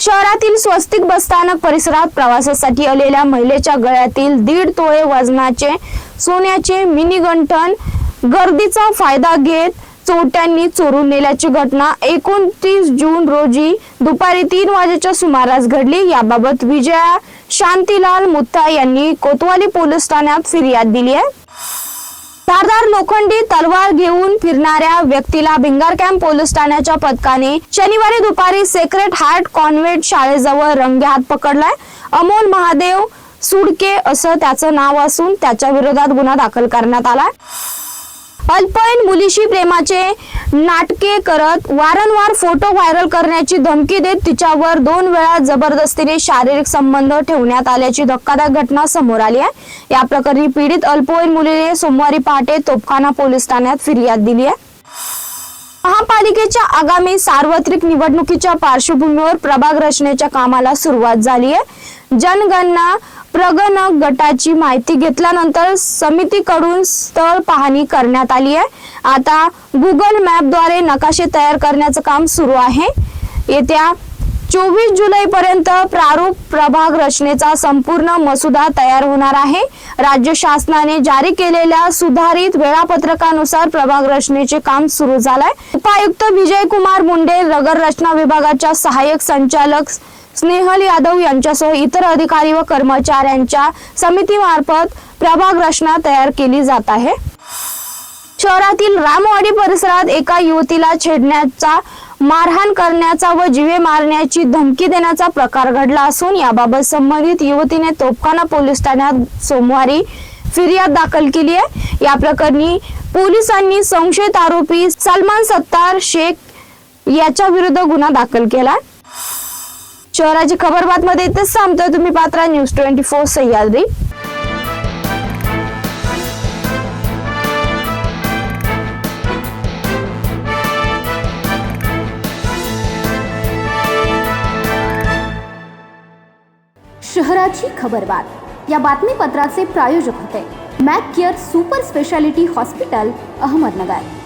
शहरातील स्वस्तिक बसस्थानक परिसरात प्रवासासाठी आलेल्या महिलेच्या गळ्यातील दीड तोळे वजनाचे सोन्याचे मिनी गंठन गर्दीचा फायदा घेत चोरट्यांनी चोरून नेल्याची घटना एकोणतीस जून रोजी दुपारी तीन वाजेच्या सुमारास घडली. याबाबत विजया शांतीलाल मुत्ता यांनी कोतवाली पोलीस ठाण्यात फिर्याद दिली आहे. धारदार लोखंडी तलवार घेऊन फिरणाऱ्या व्यक्तीला भिंगार कॅम्प पोलीस ठाण्याच्या पथकाने शनिवारी दुपारी सेक्रेट हार्ट कॉन्व्हेंट शाळेजवळ रंगेहात पकडलाय. अमोल महादेव सुडके असं त्याचं नाव असून त्याच्या विरोधात गुन्हा दाखल करण्यात आलाय. अल्पवयीन मुलीशी प्रेमाचे नाटके करत वारंवार फोटो व्हायरल करण्याची धमकी देत तिच्यावर दोन वेळा जबरदस्तीने शारीरिक संबंध ठेवण्यात आल्याची धक्कादायक घटना समोर आली आहे. या प्रकरणी पीडित अल्पवयीन मुलीने सोमवारी पहाटे तोपखाना पोलीस ठाण्यात फिर्याद दिली आहे. महापालिकेच्या आगामी सार्वत्रिक निवडणुकीच्या पार्श्वभूमीवर प्रभाग रचनेच्या कामाला सुरुवात झाली आहे. जनगणना प्रगणक गटाची माहिती घेतल्यानंतर समितीकडून स्थळ पाहणी करण्यात आली आहे. आता गुगल मॅपद्वारे नकाशे तयार करण्याचं काम सुरू आहे. येत्या चोवीस जुलै पर्यंत प्रारूप प्रभाग रचनेचा संपूर्ण मसुदा तयार होणार आहे. राज्य शासनाने जारी केलेल्या सुधारित वेळापत्रकानुसार प्रभाग रचनेचे काम सुरू झालंय. उपायुक्त विजय कुमार मुंडे नगर रचना विभागाच्या सहाय्यक संचालक स्नेहल यादव यांच्यासह इतर अधिकारी व कर्मचाऱ्यांच्या समितीमार्फत प्रभाग रचना तयार केली जात आहे. शहरातील रामवाडी परिसरात एका युवतीला छेडण्याचा मारहाण करण्याचा व जीवे मारण्याची धमकी देण्याचा प्रकार घडला असून याबाबत संबंधित युवतीने तोपखाना पोलीस ठाण्यात सोमवारी फिर्याद दाखल केली आहे. या प्रकरणी पोलिसांनी संशयित आरोपी सलमान सत्तार शेख याच्या विरुद्ध गुन्हा दाखल केला शहराची खबर बातमध्ये इथेच सांगतोय तुम्ही पात्रा न्यूज ट्वेंटी फोर सह्याद्री. शहराची खबरबात या बातमीपत्राचे प्रायोजक होते Mac Care super speciality hospital Ahmednagar.